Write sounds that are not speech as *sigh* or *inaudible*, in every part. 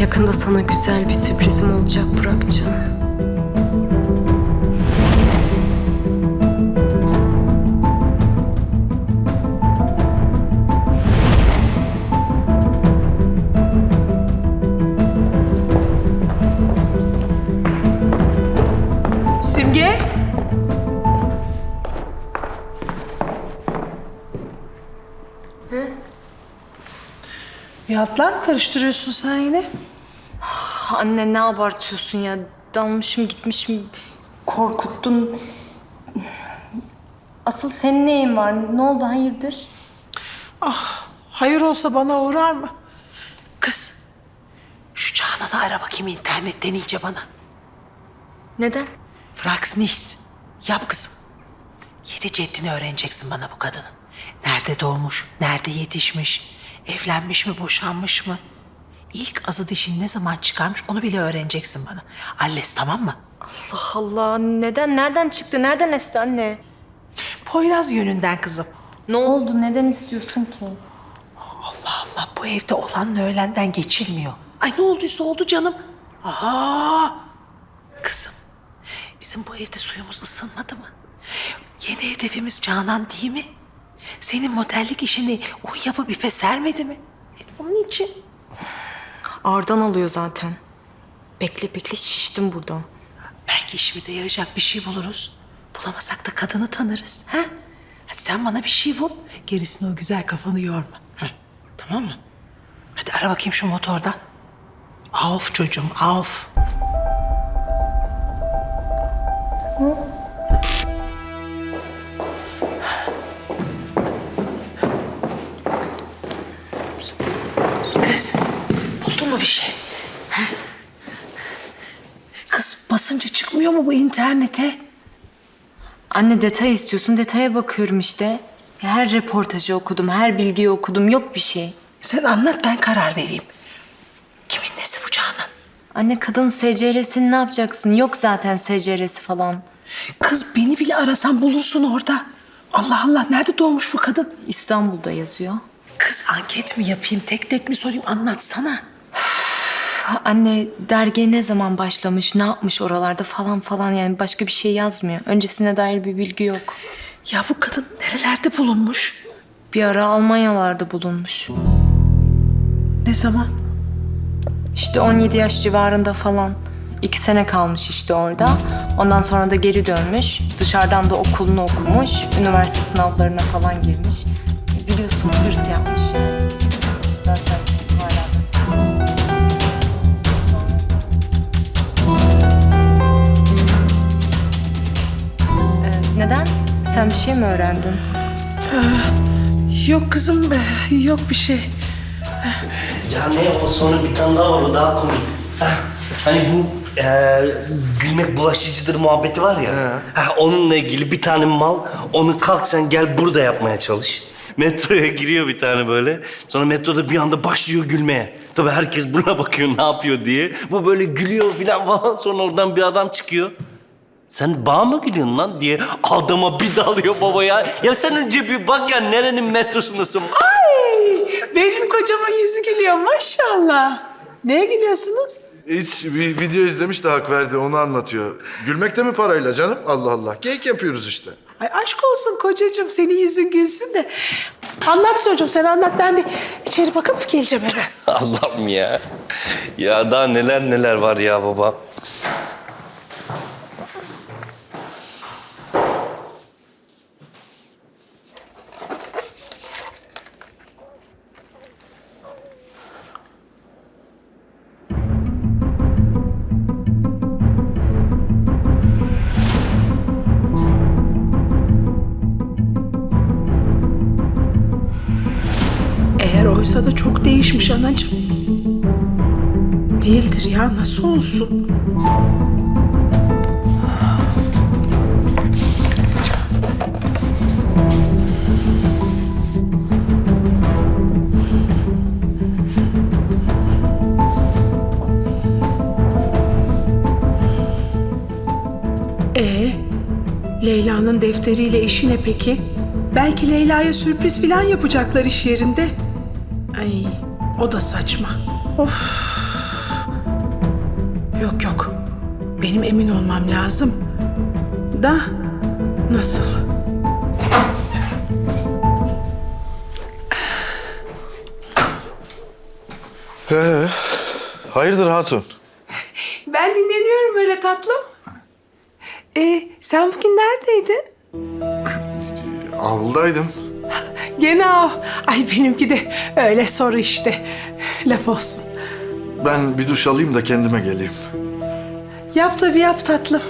Yakında sana güzel bir sürprizim olacak Burak'cığım. Simge? Bir hatlar mı karıştırıyorsun sen yine? Anne ne abartıyorsun ya? Dalmışım gitmişim. Korkuttun. Asıl senin neyin var? Ne oldu hayırdır? Hayır olsa bana uğrar mı? Kız, şu Canan'ı ara bakayım internetten iyice bana. Neden? Frax nis. Yap kızım. Yedi ceddini öğreneceksin bana bu kadının. Nerede doğmuş, nerede yetişmiş, evlenmiş mi, boşanmış mı? İlk azı dişini ne zaman çıkarmış onu bile öğreneceksin bana. Alles tamam mı? Allah Allah. Neden? Nereden çıktı? Nereden esti anne? Poyraz yönünden kızım. Ne oldu? Neden istiyorsun ki? Allah Allah bu evde olanla öğlenden geçilmiyor. Ay ne olduysa oldu canım. Aa, kızım bizim bu evde suyumuz ısınmadı mı? Yeni hedefimiz Canan değil mi? Senin modellik işini o yapıp ipe sermedi mi? E, onun için. Ardan alıyor zaten. Bekle bekle şiştim buradan. Belki işimize yarayacak bir şey buluruz. Bulamasak da kadını tanırız. Ha? Hadi sen bana bir şey bul. Gerisini o güzel kafanı yorma. Ha? Tamam mı? Hadi ara bakayım şu motordan. Auf çocuğum, auf. Kız, bir şey? Kız basınca çıkmıyor mu bu internete? Anne detay istiyorsun. Detaya bakıyorum işte. Her reportajı okudum, her bilgiyi okudum. Yok bir şey. Sen anlat ben karar vereyim. Kimin nesi bu Canan? Anne kadın SCR'sini ne yapacaksın? Yok zaten SCR'si falan. Kız beni bile arasan bulursun orada. Allah Allah nerede doğmuş bu kadın? İstanbul'da yazıyor. Kız anket mi yapayım tek tek mi sorayım anlatsana. Anne dergiye ne zaman başlamış, ne yapmış oralarda falan falan yani başka bir şey yazmıyor. Öncesine dair bir bilgi yok. Ya bu kadın nerelerde bulunmuş? Bir ara Almanyalarda bulunmuş. Ne zaman? İşte 17 yaş civarında falan. İki sene kalmış işte orada. Ondan sonra da geri dönmüş. Dışarıdan da okulunu okumuş. Üniversite sınavlarına falan girmiş. Biliyorsun hırs yapmış yani. Zaten Sen bir şey mi öğrendin? Yok kızım eh, yok bir şey. Ya ne o sonra bir tane daha var o daha komik. Heh, Hani bu e, gülmek bulaşıcıdır muhabbeti var ya. Heh, onunla ilgili bir tane mal onu kalk sen gel burada yapmaya çalış. Metroya giriyor bir tane böyle. Sonra metroda bir anda başlıyor gülmeye. Tabii herkes buna bakıyor ne yapıyor diye. Bu böyle gülüyor falan falan. Sonra oradan bir adam çıkıyor. Sen bağ mı gülüyorsun lan diye adama bir dalıyor baba ya. Ya sen önce bir bak ya nerenin metrosundasın. Ay, benim kocamın yüzü gülüyor maşallah. Neye gülüyorsunuz? Hiç bir video izlemiş de hak verdi onu anlatıyor. Gülmek de mi parayla canım? Allah Allah. Geyik yapıyoruz işte. Ay aşk olsun kocacığım senin yüzün gülsün de. Anlat çocuğum sen anlat ben bir içeri bakıp geleceğim hemen. *laughs* Allah'ım ya. Ya daha neler neler var ya baba. Oysa da çok değişmiş anacığım. Değildir ya nasıl olsun? Ee, Leyla'nın defteriyle işi ne peki? Belki Leyla'ya sürpriz falan yapacaklar iş yerinde. Ay, o da saçma. Of. Yok yok. Benim emin olmam lazım. Da nasıl? Ee, hayırdır hatun? Ben dinleniyorum böyle tatlım. Ee, sen bugün neredeydin? Avluldaydım. Gene o. Ay benimki de öyle soru işte. Laf olsun. Ben bir duş alayım da kendime geleyim. Yap tabii yap tatlım.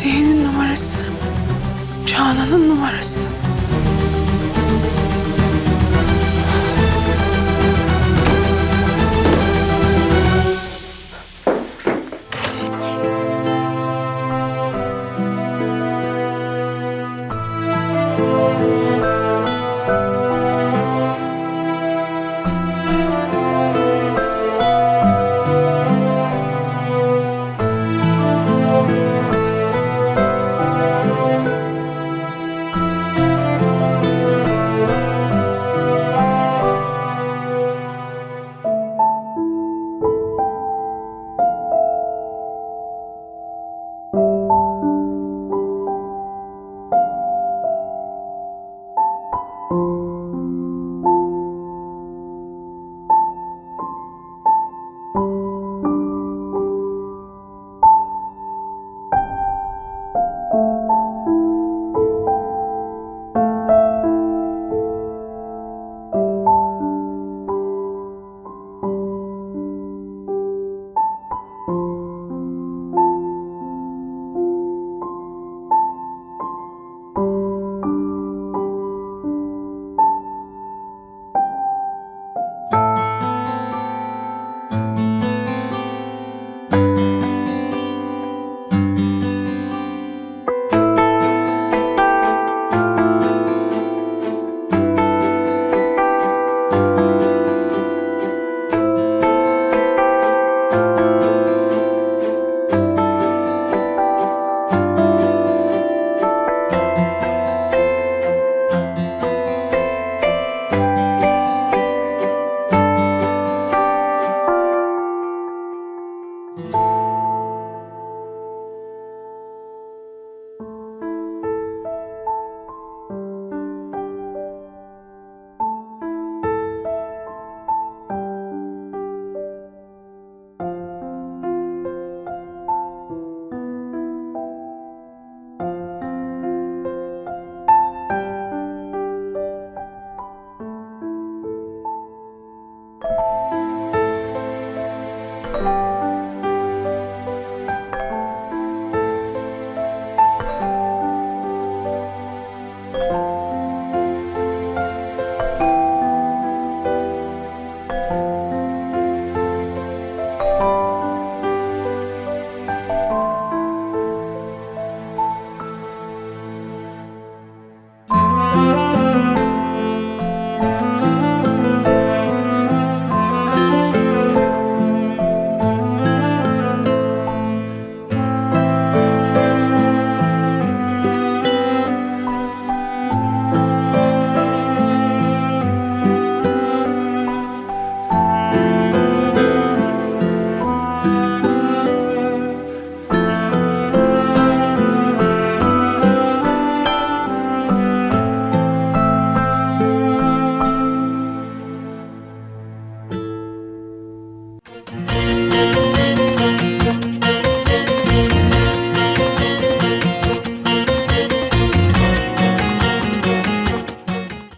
Nezihe'nin numarası. Canan'ın numarası.